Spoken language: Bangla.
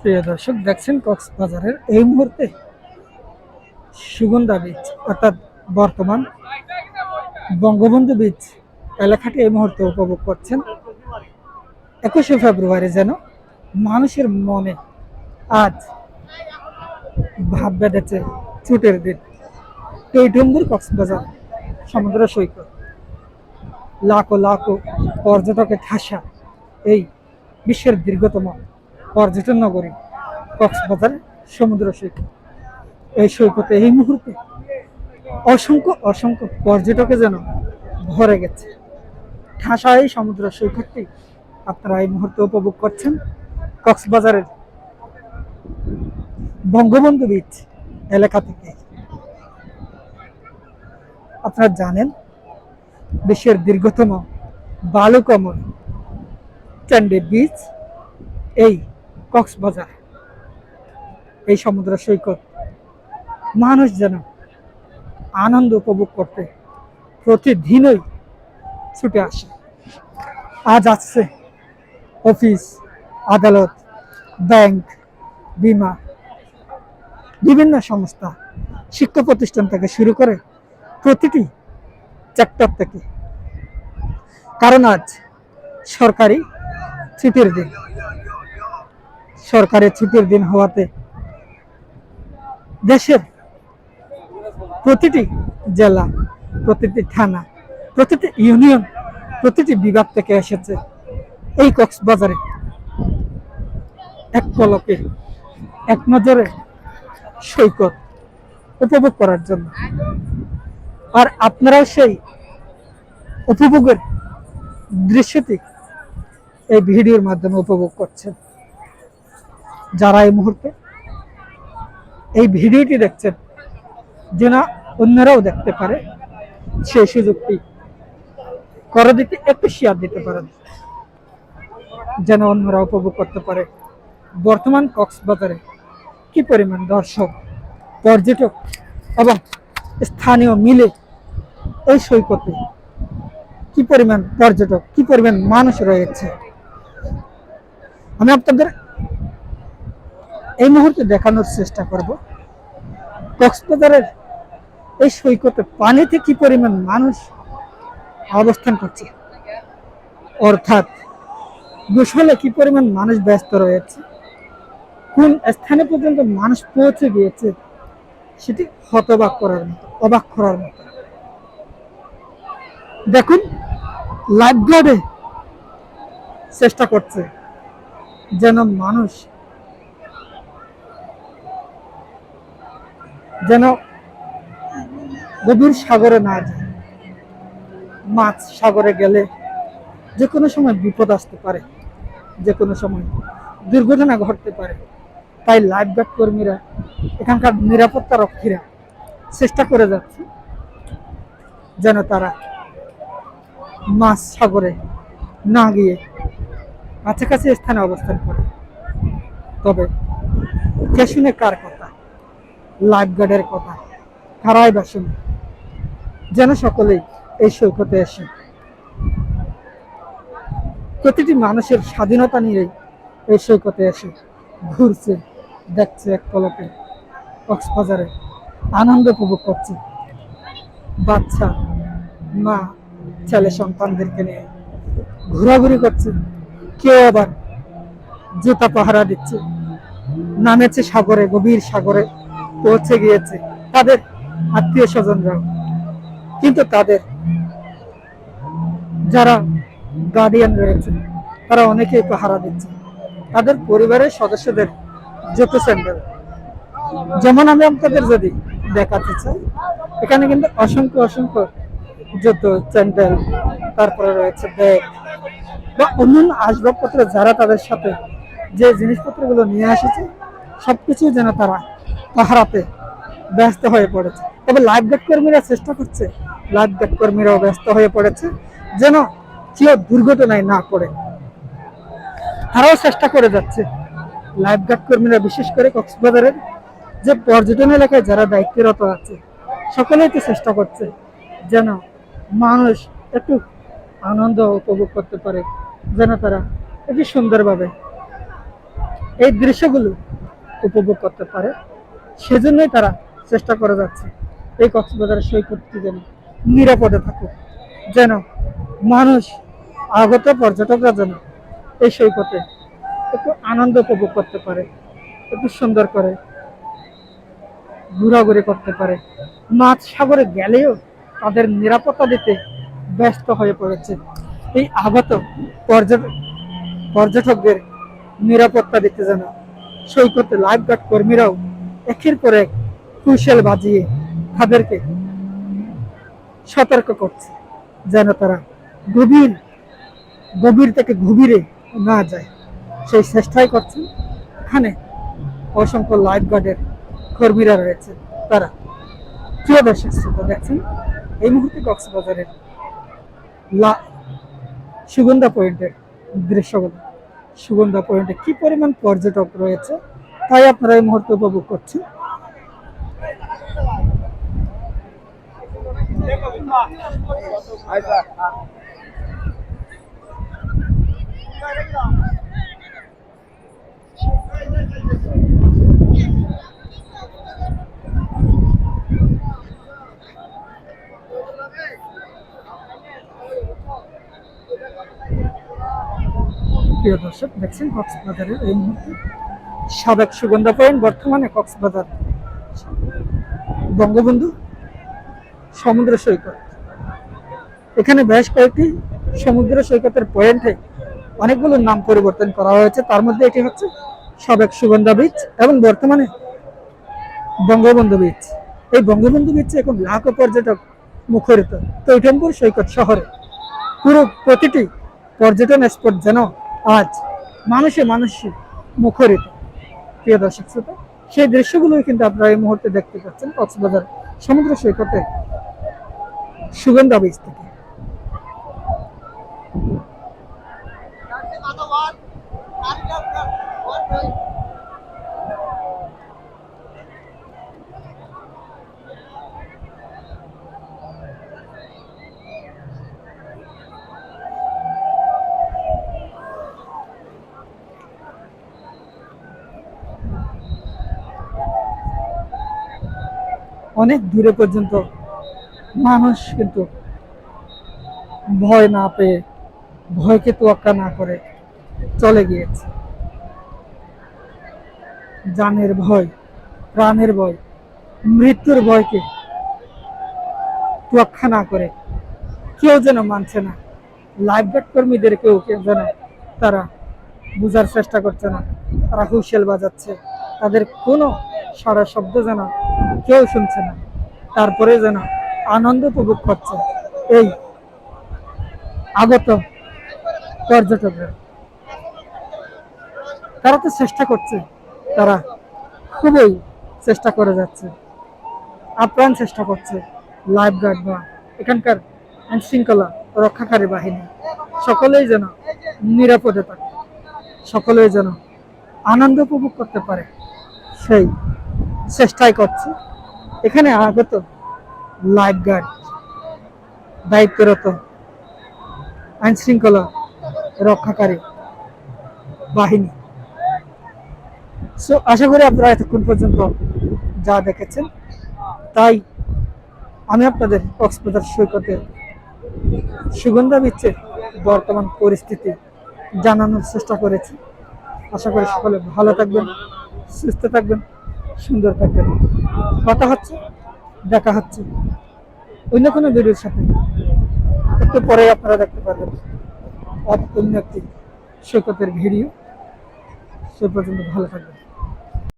প্রিয় দর্শক, দেখছেন কক্সবাজারের এই মুহূর্তে সুগন্ধা বীচ অর্থাৎ বর্তমান বঙ্গবন্ধু বীচ এলাকাটি এই মুহূর্তে উপভোগ করছেন। একুশে ফেব্রুয়ারি যেন মানুষের মনে আজ ভাব বেঁধেছে ছুটের দিন। টৈটম্বুর কক্সবাজার সমুদ্র সৈকত, লাখো লাখো পর্যটকে ঠাসা এই বিশ্বের দীর্ঘতম পর্যটন নগরী কক্সবাজার সমুদ্র সৈকত। এই সৈকতে, এই মুহূর্তে অসংখ্য অসংখ্য পর্যটকে যেন ভরে গেছে। ঠাসা এই সমুদ্র সৈকতটি আপনারা এই মুহূর্তে উপভোগ করছেন কক্সবাজারের বঙ্গবন্ধু বীচ এলাকা থেকে। আপনারা জানেন, বিশ্বের দীর্ঘতম বালুকমল চ্যান্ডি বীচ, এই কক্সবাজার, এই সমুদ্র সৈকত। মানুষ যেন আনন্দ উপভোগ করতে প্রতিদিনই ছুটে আসে। আজ আসছে অফিস, আদালত, ব্যাংক, বিমা, বিভিন্ন সংস্থা, শিক্ষা প্রতিষ্ঠান থেকে শুরু করে প্রতিটি সেক্টর থেকে। কারণ আজ সরকারি ছুটির দিন। সরকারি ছুটির দিন হওয়াতে দেশের প্রতিটি জেলা, প্রতিটি থানা, প্রতিটি ইউনিয়ন, প্রতিটি বিভাগ থেকে এসেছে এই কক্সবাজারে এক পলকে এক নজরে সৈকত উপভোগ করার জন্য। আর আপনারাও সেই উপভোগের দৃশ্যটি এই ভিডিওর মাধ্যমে উপভোগ করছেন। যারা এই মুহূর্তে এই ভিডিওটি দেখছেন, যেন অন্যরাও দেখতে পারে সেই সুযোগটি করে দিতে একটু শেয়ার দিতে পারেন, যেন অন্যরা উপভোগ করতে পারে। বর্তমান কক্সবাজারে কি পরিমাণ দর্শক, পর্যটক এবং স্থানীয় মিলে এই সৈকতে কি পরিমাণ পর্যটক, কি পরিমাণ মানুষ রয়েছে? আমি আপনাদের এই মুহূর্তে দেখানোর চেষ্টা করব। কক্সবাজারের এই সৈকতে পানিতে কি পরিমাণ মানুষ অবস্থান করছে? অর্থাৎ গোসলে কি পরিমাণ মানুষ ব্যস্ত রয়েছে? কোন স্থানে পর্যন্ত মানুষ পৌঁছে গিয়েছে? সেটি হতবাক করার মতো, অবাক করার মতো। দেখুন লাইফ গার্ডে চেষ্টা করছে যেন মানুষ যেন গভীর সাগরে না যায়, মাছ সাগরে গেলে যে কোনো সময় বিপদ আসতে পারে, যে কোনো সময় দুর্ঘটনা ঘটতে পারে। তাই লাইফ গার্ড কর্মীরা, এখানকার নিরাপত্তা রক্ষীরা চেষ্টা করে যাচ্ছে যেন তারা মাছ সাগরে না গিয়ে কাছাকাছি স্থানে অবস্থান করে। তবে কে শুনে কার কথা লাইফ গার্ডের কথা কারাই বা শুনে যেন সকলেই এই সৈকতে এসে। প্রতিটি মানুষের স্বাধীনতা নিয়ে এই সৈকতে এসে ঘুরছে, দেখছে এক পলকে, কক্সবাজারে আনন্দ উপভোগ করছে। বাচ্চা, মা, ছেলে সন্তানদেরকে নিয়ে ঘোরাঘুরি করছে। কেউ আবার জুতা পাহারা দিচ্ছে। নামেছে সাগরে, গভীর সাগরে পৌঁছে গিয়েছে। তাদের আত্মীয় স্বজনরাও। কিন্তু তাদের যারা গার্ডিয়ান রয়েছে, তারা অনেকেই পাহারা দিচ্ছে। তাদের পরিবারের সদস্যদের জুতো স্যান্ডেল যেমন আমি আপনাদের যদি দেখাতে চাই, এখানে কিন্তু অসংখ্য অসংখ্য জুতো স্যান্ডেল তারপরে রয়েছে ব্যাগ বা অন্যান্য আসবাবপত্র যারা তাদের সাথে যে জিনিসপত্রগুলো নিয়ে এসেছে সবকিছু যেন তারা পাহারাতে ব্যস্ত হয়ে পড়েছে। তবে লাইফ গার্ড কর্মীরা চেষ্টা করছে লাইফ গার্ড কর্মীরাও ব্যস্ত হয়ে পড়েছে, যেন কেউ দুর্ঘটনায় না পড়ে। তারাও চেষ্টা করে যাচ্ছে। লাইফ গার্ড কর্মীরা বিশেষ করে কক্সবাজারের যে পর্যটন এলাকায় যারা দায়িত্বরত আছে, সকলেই তো চেষ্টা করছে যেন মানুষ একটু আনন্দ উপভোগ করতে পারে, যেন তারা একটু সুন্দরভাবে এই দৃশ্যগুলো উপভোগ করতে পারে। সেজন্যই তারা চেষ্টা করে যাচ্ছে এই কক্সবাজারের সৈকতটি যেন নিরাপদে থাকুক যেন মানুষ, আগত পর্যটকরা যেন এই সৈকতে একটু আনন্দ উপভোগ করতে পারে, একটু সুন্দর করে ঘোরাঘুরি করতে পারে। মাছ সাগরে গেলেও তাদের নিরাপত্তা দিতে ব্যস্ত হয়ে পড়েছে। এই আগত পর্যটক পর্যটকদের নিরাপত্তা দিতে যেন সৈকতে লাইফ গার্ড কর্মীরাও একের পর এক হুইসেল বাজিয়ে তাদেরকে সতর্ক করছে, যেন তারা গভীর গভীর থেকে গভীরে না যায়। সেই চেষ্টাই করছেন। এখানে অসংখ্য লাইফ গার্ডের কর্মীরা রয়েছে। তারা প্রিয় দর্শক শ্রোতা, দেখছেন? এই মুহূর্তে কক্সবাজারের লা সুগন্ধা পয়েন্টের দৃশ্যগুলো। সুগন্ধা পয়েন্টে কি পরিমাণ পর্যটক রয়েছে? তাই আপনারা এই মুহূর্তে উপভোগ করছেন। প্রিয় দর্শক দেখছেন কক্সবাজারের এই মুহূর্তে সাবেক সুগন্ধা পয়েন্ট, বর্তমানে কক্সবাজার। বঙ্গবন্ধু সমুদ্র সৈকত। এখানে বেশ কয়েকটি সমুদ্র সৈকতের পয়েন্টে অনেকগুলো নাম পরিবর্তন করা হয়েছে। তার মধ্যে এটি হচ্ছে সাবেক সুগন্ধা বিচ এবং বর্তমানে বঙ্গবন্ধু বিচ এই বঙ্গবন্ধু বিচে এখন লাখো পর্যটক মুখরিত। তৈটম্পুর সৈকত শহরে পুরো প্রতিটি পর্যটন স্পট যেন আজ মানুষে মানুষে মুখরিত। প্রিয় দর্শক শ্রোতা, সেই দৃশ্যগুলোই কিন্তু আপনারা এই মুহূর্তে দেখতে পাচ্ছেন কক্সবাজার সমুদ্র সৈকতে সুগন্ধা বীজ থেকে। অনেক দূরে পর্যন্ত মানুষ কিন্তু ভয় না পেয়ে, ভয়কে তোয়াক্কা না করে চলে গিয়েছে। জানের ভয়, প্রাণের ভয়, মৃত্যুর ভয়কে তোয়াক্কা না করে কেউ যেন মানছে না। লাইফগার্ড কর্মীদের কেউ কেউ যেন তারা বোঝার চেষ্টা করছে না। তারা হুইসেল বাজাচ্ছে। তাদের কোনো সারা শব্দ যেন কেউ শুনছে না। তারপরে যেন আনন্দ উপভোগ করছে এই আগত পর্যটকরা। তারা তো চেষ্টা করছে, তারা খুবই চেষ্টা করে যাচ্ছে। আপ্রাণ চেষ্টা করছে লাইফ গার্ড বা এখানকার আইন শৃঙ্খলা রক্ষাকারী বাহিনী। সকলেই যেন নিরাপদে থাকে, সকলেই যেন আনন্দ উপভোগ করতে পারে সেই চেষ্টাই করছি। এখানে আগত লাইফ গার্ড দায়িত্বরত আইন শৃঙ্খলা রক্ষাকারী বাহিনী। সো আশা করি আপনারা এতক্ষণ পর্যন্ত যা দেখেছেন, তাই আমি আপনাদের কক্সবাজার সৈকতে সুগন্ধা বিচ্ছের বর্তমান পরিস্থিতি জানানোর চেষ্টা করেছি। আশা করি সকলে ভালো থাকবেন, সুস্থ থাকবেন। সুন্দর থাকবে কথা হচ্ছে, দেখা হচ্ছে। অন্য কোনো ভিডিওর সাথে। একটু পরে আপনারা দেখতে পারবেন। অন্য একটি সৈকতের ভিডিও। সে পর্যন্ত ভালো থাকবেন।